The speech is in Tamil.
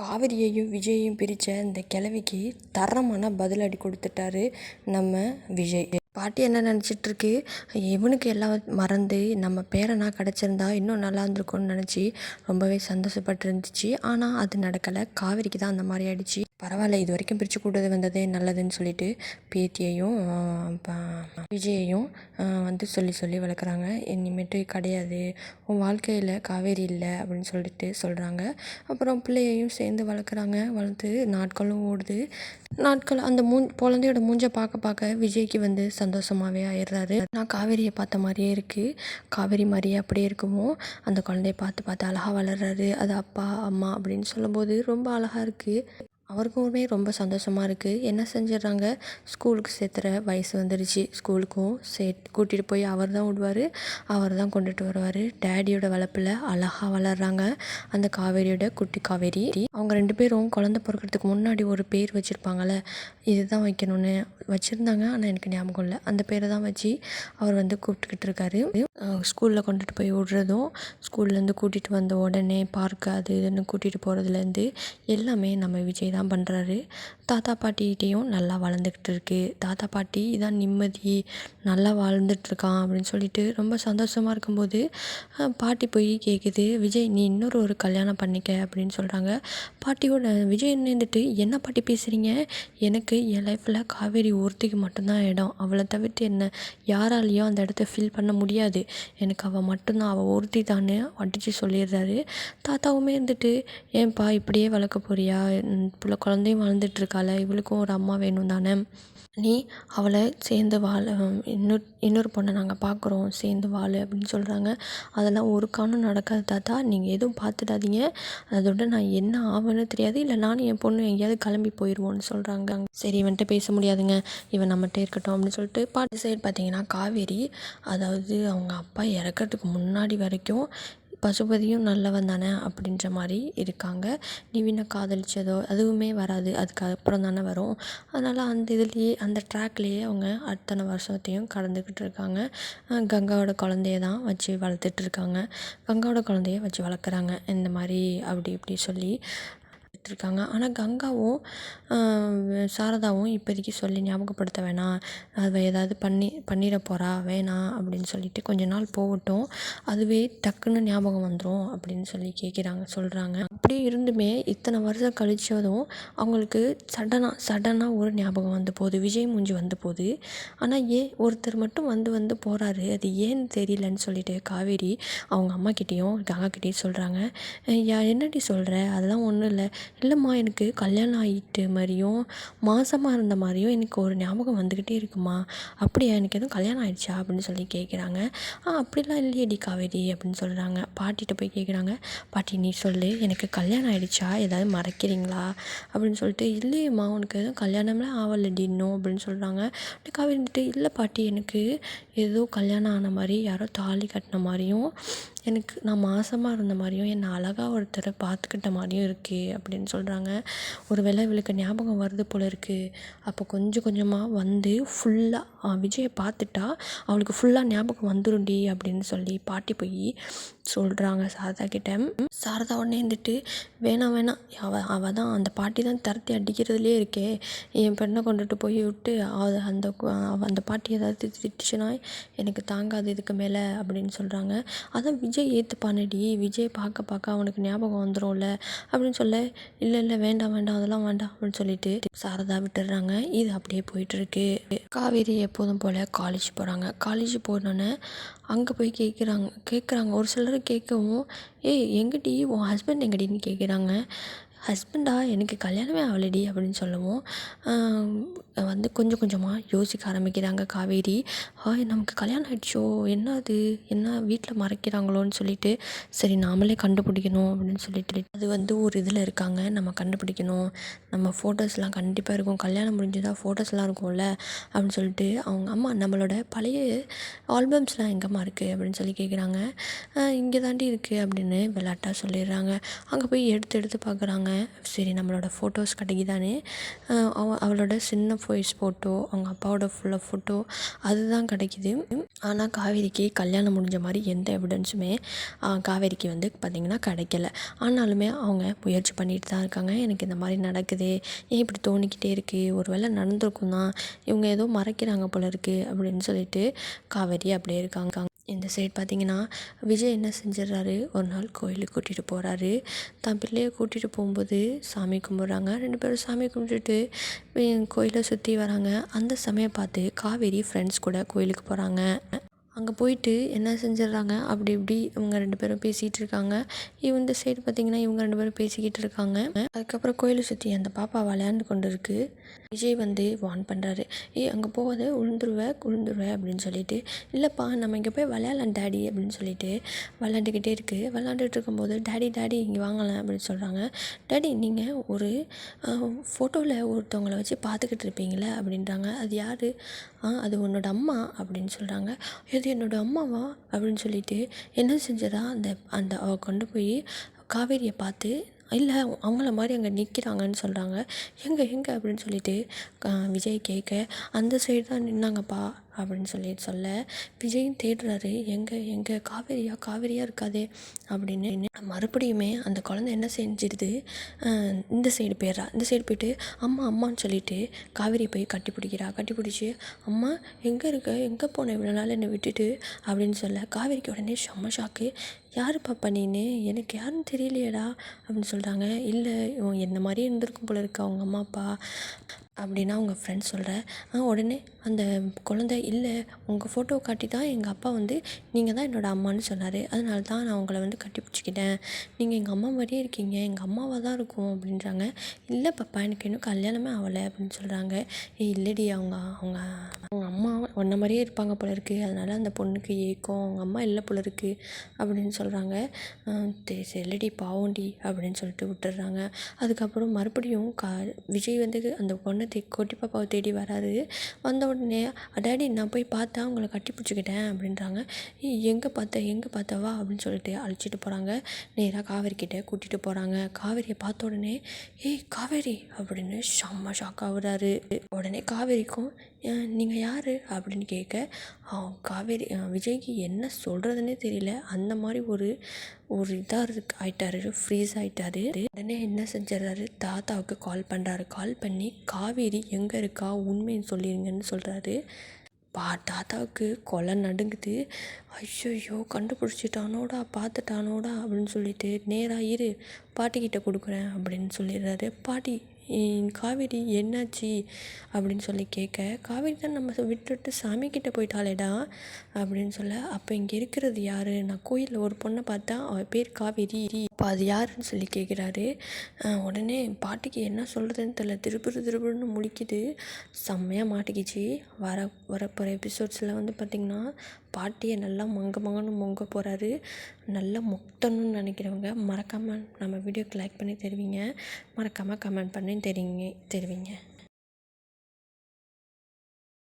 காவிரியையும் விஜயையும் பிரித்த இந்த கிழவிக்கு தரமான பதிலடி கொடுத்துட்டாரு நம்ம விஜய். பாட்டி என்ன நினச்சிட்ருக்கு? இவனுக்கு எல்லாம் மறந்து நம்ம பேரனா கிடச்சிருந்தா இன்னும் நல்லா இருந்திருக்கும்னு நினச்சி ரொம்பவே சந்தோஷப்பட்டு இருந்துச்சு ஆனால் அது நடக்கலை. காவேரிக்கு தான் அந்த மாதிரி ஆயிடுச்சு. பரவாயில்ல இது வரைக்கும் பிரித்து கூட்டது வந்ததே நல்லதுன்னு சொல்லிட்டு பேத்தியையும் விஜயையும் வந்து சொல்லி சொல்லி வளர்க்குறாங்க. இனிமேட்டு கிடையாது. உன் வாழ்க்கையில் காவேரி இல்லை அப்படின்னு சொல்லிட்டு சொல்கிறாங்க அப்புறம் பிள்ளையையும் சேர்ந்து வளர்க்குறாங்க. வளர்த்து நாட்களும் ஓடுது. நாட்கள் அந்த மூ குழந்தையோட மூஞ்சை பார்க்க பார்க்க விஜய்க்கு வந்து சந்தோஷமாகவே ஆயிடுறாரு. நான் காவேரியை பார்த்த மாதிரியே இருக்குது காவேரி மாதிரியே அப்படியே இருக்குமோ? அந்த குழந்தைய பார்த்து பார்த்து அழகாக வளர்றாரு. அது அப்பா அம்மா அப்படின்னு சொல்லும்போது ரொம்ப அழகாக இருக்குது அவருக்குமே ரொம்ப சந்தோஷமாக இருக்குது என்ன செஞ்சிடுறாங்க? ஸ்கூலுக்கு சேர்த்துற வயசு வந்துருச்சு. ஸ்கூலுக்கும் சே கூட்டிகிட்டு போய் அவர் தான் விடுவார். அவர் தான் கொண்டுட்டு வருவார். டேடியோட வளர்ப்பில் அழகாக வளர்றாங்க. அந்த காவேரியோட குட்டி காவேரி. அவங்க ரெண்டு பேரும் குழந்த பிறக்கிறதுக்கு முன்னாடி ஒரு பேர் வச்சுருப்பாங்கள்ல இதுதான் வைக்கணும்னு வச்சுருந்தாங்க. ஆனால் எனக்கு ஞாபகம் இல்லை. அந்த பேரை தான் வச்சு அவர் வந்து கூப்பிட்டுக்கிட்டு இருக்காரு. ஸ்கூலில் கொண்டுட்டு போய் விடுறதும் ஸ்கூல்லேருந்து கூட்டிகிட்டு வந்த உடனே பார்க்கு அது இதுன்னு கூட்டிகிட்டு போகிறதுலேருந்து எல்லாமே நம்ம விஜய் தான் தான் பண்ணுறாரு தாத்தா பாட்டிகிட்டேயும் நல்லா வளர்ந்துக்கிட்டு இருக்குது தாத்தா பாட்டி இதான் நிம்மதி நல்லா வாழ்ந்துட்டுருக்கான் அப்படின்னு சொல்லிட்டு ரொம்ப சந்தோஷமாக இருக்கும்போது பாட்டி போய் கேட்குது விஜய் நீ இன்னொரு ஒரு கல்யாணம் பண்ணிக்க அப்படின்னு சொல்கிறாங்க பாட்டியோட விஜய் நின்றுட்டு என்ன பாட்டி பேசுகிறீங்க எனக்கு என் லைஃப்பில் காவேரி ஒருத்திக்கு மட்டும்தான் இடம். அவளை தவிர்த்து என்ன யாராலையும் அந்த இடத்த ஃபில் பண்ண முடியாது. எனக்கு அவள் மட்டும்தான் அவள் ஒருத்தி தானே அடித்து சொல்லிடுறாரு. தாத்தாவுமே இருந்துட்டு ஏன்பா இப்படியே வளர்க்க போறியா? பிள்ளை குழந்தையும் வளர்ந்துட்டுருக்கா. இருக்காள இவளுக்கும் ஒரு அம்மா வேணும் தானே நீ அவளை சேர்ந்து வாழ இன்னொரு இன்னொரு பொண்ணை நாங்கள் பார்க்குறோம் சேர்ந்து வாழு அப்படின்னு சொல்கிறாங்க அதெல்லாம் ஒரு காரணம் நடக்காது தாத்தா. நீங்கள் எதுவும் பார்த்துடாதீங்க அதோட நான் என்ன ஆவேன்னு தெரியாது. இல்லை நானும் என் பொண்ணு எங்கேயாவது கிளம்பி போயிடுவோன்னு சொல்கிறாங்க சரி இவன்கிட்ட பேச முடியாதுங்க. இவன் நம்மகிட்ட இருக்கட்டும் அப்படின்னு சொல்லிட்டு பாட்டு சைடு பார்த்தீங்கன்னா காவேரி அதாவது அவங்க அப்பா இறக்கறதுக்கு முன்னாடி வரைக்கும் பசுபதியும் நல்லவன் தானே அப்படின்ற மாதிரி இருக்காங்க. நிவினை காதலிச்சதோ அதுவுமே வராது. அதுக்கப்புறம் தானே வரும். அதனால் அந்த இதுலேயே அந்த ட்ராக்லேயே அவங்க அத்தனை வருஷத்தையும் கடந்துக்கிட்டு இருக்காங்க. கங்காவோட குழந்தைய தான் வச்சு வளர்த்துட்டு இருக்காங்க. கங்காவோட குழந்தைய வச்சு வளர்க்குறாங்க. இந்த மாதிரி அப்படி இப்படி சொல்லி. இருக்காங்க ஆனால் கங்காவும் சாரதாவும் இப்போதைக்கு சொல்லி ஞாபகப்படுத்த வேணாம். அவள் ஏதாவது பண்ணி பண்ணிட போகிறா வேணாம் அப்படின்னு சொல்லிட்டு கொஞ்ச நாள் போகட்டும். அதுவே டக்குன்னு ஞாபகம் வந்துடும் அப்படின்னு சொல்லி கேட்குறாங்க சொல்கிறாங்க அப்படியே இருந்துமே இத்தனை வருஷம் கழிச்சதும் அவங்களுக்கு சடனாக சடனாக ஒரு ஞாபகம் வந்து போகுது. விஜய் மூஞ்சி வந்து போகுது. ஆனால் ஏன் ஒருத்தர் மட்டும் வந்து வந்து போகிறாரு அது ஏன்னு தெரியலன்னு சொல்லிட்டு காவேரி அவங்க அம்மாக்கிட்டேயும் கிட்டேயும் சொல்கிறாங்க யா என்னடி சொல்கிற அதெல்லாம் ஒன்றும் இல்லை. இல்லைம்மா எனக்கு கல்யாணம் ஆகிட்டு மாதிரியும் மாதமாக இருந்த மாதிரியும் எனக்கு ஒரு ஞாபகம் வந்துக்கிட்டே இருக்குமா? அப்படியா? எனக்கு எதுவும் கல்யாணம் ஆகிடுச்சா அப்படின்னு சொல்லி கேட்குறாங்க ஆ அப்படிலாம் இல்லையேடி காவேரி அப்படின்னு சொல்கிறாங்க பாட்டிகிட்ட போய் கேட்குறாங்க பாட்டி நீ சொல்லு. எனக்கு கல்யாணம் ஆகிடுச்சா ஏதாவது மறைக்கிறீங்களா? அப்படின்னு சொல்லிட்டு இல்லையேம்மா உனக்கு எதுவும் கல்யாணம்லாம் ஆகலடி இன்னும் அப்படின்னு சொல்கிறாங்க காவேரி வந்துட்டு இல்லை பாட்டி எனக்கு ஏதோ கல்யாணம் ஆன மாதிரி யாரோ தாலி கட்டின மாதிரியும் எனக்கு நான் மாசமாக இருந்த மாதிரியும் என்னை அழகாக ஒருத்தரை பார்த்துக்கிட்ட மாதிரியும் இருக்குது அப்படின்னு சொல்கிறாங்க ஒரு வேளை இவளுக்கு ஞாபகம் வருது போல இருக்குது அப்போ கொஞ்சம் கொஞ்சமாக வந்து ஃபுல்லாக விஜயை பார்த்துட்டா அவளுக்கு ஃபுல்லாக ஞாபகம் வந்துடும்டி அப்படின்னு சொல்லி பாட்டி போய் சொல்கிறாங்க சாரதா கிட்ட. சாரதா உடனே இருந்துட்டு வேணாம் வேணாம் அவள் அவள் தான் அந்த பாட்டி தான் தரத்தி அடிக்கிறதுலே இருக்கே. என் பெண்ணை கொண்டுட்டு போய் விட்டு அது அந்த அந்த பாட்டி ஏதாவது திட்டுச்சுன்னா எனக்கு தாங்காது இதுக்கு மேலே அப்படின்னு சொல்கிறாங்க அதான் விஜய் ஏற்றுப்பானடி விஜய் பார்க்க பார்க்க அவனுக்கு ஞாபகம் வந்துடும்ல அப்படின்னு சொல்ல இல்லை இல்லை வேண்டாம் வேண்டாம் அதெல்லாம் வேண்டாம் அப்படின்னு சொல்லிட்டு சாரதா விட்டுடுறாங்க. இது அப்படியே போயிட்டுருக்கு. காவேரி எப்போதும் போல் காலேஜ் போகிறாங்க காலேஜ் போனோன்னே அங்கே போய் கேட்குறாங்க கேட்குறாங்க ஒரு சிலர் கேட்கவும் ஏய் எங்கடி உன் ஹஸ்பண்ட் எங்கடின்னு கேட்குறாங்க ஹஸ்பண்டா எனக்கு கல்யாணமே ஆகலடி அப்படின்னு சொல்லவும் வந்து கொஞ்சம் கொஞ்சமாக யோசிக்க ஆரம்பிக்கிறாங்க. காவேரி ஹாய் நமக்கு கல்யாணம் ஆயிடுச்சோ? என்ன அது என்ன வீட்டில் மறைக்கிறாங்களோன்னு சொல்லிட்டு சரி நாமளே கண்டுபிடிக்கணும் அப்படின்னு சொல்லிட்டு. அது வந்து ஒரு இதில் இருக்காங்க. நம்ம கண்டுபிடிக்கணும். நம்ம ஃபோட்டோஸ்லாம் கண்டிப்பாக இருக்கும். கல்யாணம் முடிஞ்சதாக ஃபோட்டோஸ்லாம் இருக்கும்ல அப்படின்னு சொல்லிட்டு அவங்க அம்மா நம்மளோட பழைய ஆல்பம்ஸ்லாம் எங்கம்மா இருக்குது அப்படின்னு சொல்லி கேட்குறாங்க இங்கே தாண்டி இருக்குது அப்படின்னு விளாட்டா சொல்லிடுறாங்க. அங்கே போய் எடுத்து எடுத்து பார்க்குறாங்க சரி நம்மளோட ஃபோட்டோஸ் கிடைக்குதானே அவ அவளோட சின்ன வாய்ஸ் ஃபோட்டோ அவங்க அப்பாவோட ஃபுல்லாக ஃபோட்டோ அதுதான் கிடைக்கிது. ஆனால் காவேரிக்கு கல்யாணம் முடிஞ்ச மாதிரி எந்த எவிடன்ஸுமே காவேரிக்கு வந்து பார்த்திங்கன்னா கிடைக்கல. ஆனாலுமே அவங்க முயற்சி பண்ணிட்டு தான் இருக்காங்க. எனக்கு இந்த மாதிரி நடக்குது. ஏன் இப்படி தோணிக்கிட்டே இருக்குது ஒரு வேளை நடந்திருக்கும் தான் இவங்க ஏதோ மறைக்கிறாங்க போல இருக்குது அப்படின்னு சொல்லிட்டு காவேரி அப்படியே இருக்காங்க. இந்த சைடு பார்த்தீங்கன்னா விஜய் என்ன செஞ்சிடறாரு? ஒரு நாள் கோயிலுக்கு கூட்டிகிட்டு போகிறாரு தான் பிள்ளையை கூட்டிகிட்டு போகும்போது சாமி கும்பிட்றாங்க. ரெண்டு பேரும் சாமி கும்பிட்டுட்டு கோயிலை சுற்றி வராங்க. அந்த சமயம் பார்த்து காவேரி ஃப்ரெண்ட்ஸ் கூட கோயிலுக்கு போகிறாங்க அங்கே போயிட்டு என்ன செஞ்சிடுறாங்க அப்படி இப்படி இவங்க ரெண்டு பேரும் பேசிகிட்டு இருக்காங்க இவங்க இந்த சைடு பார்த்தீங்கன்னா இவங்க ரெண்டு பேரும் பேசிக்கிட்டு இருக்காங்க அதுக்கப்புறம் கோயிலை சுற்றி அந்த பாப்பா விளையாண்டு கொண்டு இருக்கு விஜய் வந்து வார்ன் பண்ணுறாரு ஏ அங்கே போகாத உளுந்துருவ உளுந்துருவ அப்படின்னு சொல்லிட்டு. இல்லைப்பா நம்ம இங்கே போய் விளையாடலாம் டேடி அப்படின்னு சொல்லிட்டு விளையாண்டுக்கிட்டே இருக்குது விளையாண்டுட்டு இருக்கும்போது டேடி டேடி இங்கே வாங்கலாம் அப்படின்னு சொல்கிறாங்க டேடி நீங்கள் ஒரு ஃபோட்டோவில் ஒருத்தவங்களை வச்சு பார்த்துக்கிட்டு இருப்பீங்களே அப்படின்றாங்க. அது யார்? ஆ அது உன்னோட அம்மா அப்படின்னு சொல்கிறாங்க இது என்னோட அம்மாவா அப்படின்னு சொல்லிட்டு என்ன செஞ்சதா அந்த அந்த அவ கொண்டு போய் காவேரியை பார்த்து இல்லை அவங்கள மாதிரி அங்கே நிற்கிறாங்கன்னு சொல்கிறாங்க எங்கே எங்கே? அப்படின்னு சொல்லிட்டு விஜய் கேட்க அந்த சைடு தான் நின்னாங்கப்பா. அப்படின்னு சொல்லி சொல்ல விஜயும் தேடுறாரு. எங்கே எங்கே காவேரியா? காவேரியா இருக்காதே. அப்படின்னு மறுபடியுமே அந்த குழந்தை என்ன செஞ்சிடுது? இந்த சைடு போயிடுறா. இந்த சைடு போயிட்டு அம்மா அம்மான்னு சொல்லிட்டு காவேரி போய் கட்டி பிடிக்கிறா. கட்டி பிடிச்சி அம்மா எங்கே இருக்க? எங்கே போன இவ்வளோ நாள் என்னை விட்டுட்டு? அப்படின்னு சொல்ல காவேரிக்கு உடனே செம்ம ஷாக்கு யார் பாப்பா நீனு? எனக்கு யாருன்னு தெரியலையேடா. அப்படின்னு சொல்கிறாங்க இல்லை என்ன மாதிரியே இருந்திருக்கும் போல இருக்கா அவங்க அம்மா அப்பா. அப்படின்னா அவங்க ஃப்ரெண்ட்ஸ் சொல்கிற உடனே அந்த குழந்தை இல்லை உங்கள் ஃபோட்டோ காட்டி தான் எங்கள் அப்பா வந்து நீங்கள் தான் என்னோடய அம்மான்னு சொன்னார். அதனால தான் நான் உங்களை வந்து கட்டி பிடிச்சிக்கிட்டேன். நீங்கள் எங்கள் அம்மா மாதிரியே இருக்கீங்க. எங்கள் அம்மாவாக தான் இருக்கும் அப்படின்றாங்க. இல்லை பாப்பா எனக்கு இன்னும் கல்யாணமே ஆகலை அப்படின்னு சொல்கிறாங்க ஏய் இல்லைடி. அவங்க அவங்க அவங்க அம்மா உன்ன மாதிரியே இருப்பாங்க போல இருக்குது அதனால் அந்த பொண்ணுக்கு ஏக்கம் அவங்க அம்மா இல்லை போல இருக்குது அப்படின்னு சொல்கிறாங்க சரிடி பாவம்டி அப்படின்னு சொல்லிட்டு விட்டுடுறாங்க. அதுக்கப்புறம் மறுபடியும் கா விஜய் வந்து அந்த பொண்ணை தே கொட்டி பாப்பாவை தேடி வராரு. வந்த உடனே டேடி நான் போய் பார்த்தா அவங்கள கட்டி பிடிச்சிக்கிட்டேன் அப்படின்றாங்க. ஏய் எங்கே பார்த்த எங்கே பார்த்தவா? அப்படின்னு சொல்லிட்டு அழைச்சிட்டு போகிறாங்க நேராக காவேரிக்கிட்ட கூட்டிகிட்டு போகிறாங்க காவேரியை பார்த்த உடனே ஏய் காவேரி! அப்படின்னு செம்ம ஷாக் ஆகுறாரு. உடனே காவேரிக்கும் நீங்கள் யார்? அப்படின்னு கேட்க அவன் காவேரி விஜய்க்கு என்ன சொல்கிறதுனே தெரியல. அந்த மாதிரி ஒரு ஒரு இதாக இருக்கு ஆயிட்டாரு ஃப்ரீஸ் ஆயிட்டாரு. உடனே என்ன செஞ்சிடறாரு? தாத்தாவுக்கு கால் பண்ணுறாரு கால் பண்ணி காவேரி எங்கே இருக்கா? உண்மையை சொல்லிடுங்கன்னு சொல்கிறாரு பா தாத்தாவுக்கு கொலை நடுங்குது. ஐயோ கண்டுபிடிச்சிட்டானோடா பார்த்துட்டானோடா அப்படின்னு சொல்லிட்டு நேராக இரு பாட்டிக்கிட்ட கொடுக்குறேன் அப்படின்னு சொல்லிடுறாரு. பாட்டி காவேரி என்னாச்சு அப்படின்னு சொல்லி கேட்க காவேரி தான் நம்ம விட்டுட்டு சாமிக்கிட்ட போயிட்டாளேடா அப்படின்னு சொல்ல அப்போ இங்கே இருக்கிறது யார்? நான் கோயிலில் ஒரு பொண்ணை பார்த்தா அவள் பேர் காவேரி. அப்போ அது யாருன்னு சொல்லி கேட்குறாரு. உடனே பாட்டிக்கு என்ன சொல்கிறதுன்னு தெரியல. திருப்புறு திருப்புறுன்னு முழிக்குது. செம்மையாக மாட்டிக்கிச்சு. வர வரப்போகிற எபிசோட்ஸில் வந்து பார்த்திங்கன்னா பாட்டியை நல்லா மங்க மங்கன்னு மொங்க போகிறாரு நல்லா முக்தணும்னு நினைக்கிறவங்க மறக்காமல் நம்ம வீடியோக்கு லைக் பண்ணி தருவீங்க. மறக்காமல் கமெண்ட் பண்ணி தெரிவிங்க தெரிவிங்க.